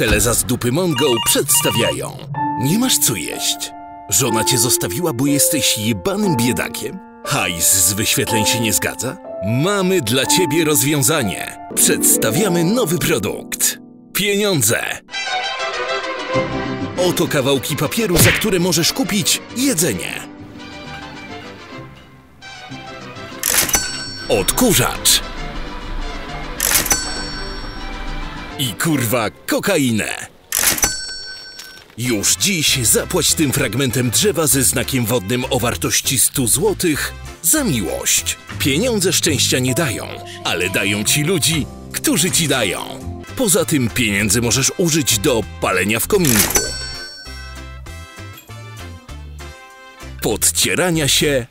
Teleza z dupy Mongo przedstawiają. Nie masz co jeść. Żona cię zostawiła, bo jesteś jebanym biedakiem? Hajs z wyświetleń się nie zgadza? Mamy dla ciebie rozwiązanie. Przedstawiamy nowy produkt. Pieniądze. Oto kawałki papieru, za które możesz kupić jedzenie. Odkurzacz. I kurwa kokainę. Już dziś zapłać tym fragmentem drzewa ze znakiem wodnym o wartości 100 zł za miłość. Pieniądze szczęścia nie dają, ale dają ci ludzi, którzy ci dają. Poza tym pieniędzy możesz użyć do palenia w kominku, podcierania się,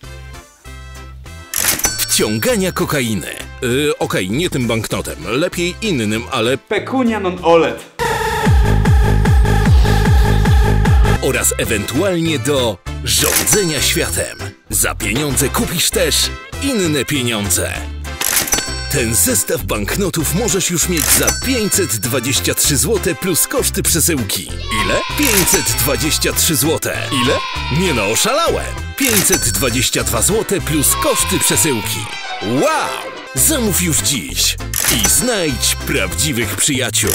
wciągania kokainy. Yy, Okej, nie tym banknotem, lepiej innym, ale Pecunia non olet. oraz ewentualnie do rządzenia światem. Za pieniądze kupisz też inne pieniądze. Ten zestaw banknotów możesz już mieć za 523 zł plus koszty przesyłki. Ile? 523 zł. Ile? Nie no, oszalałem. 522 zł plus koszty przesyłki. Wow! Zamów już dziś i znajdź prawdziwych przyjaciół.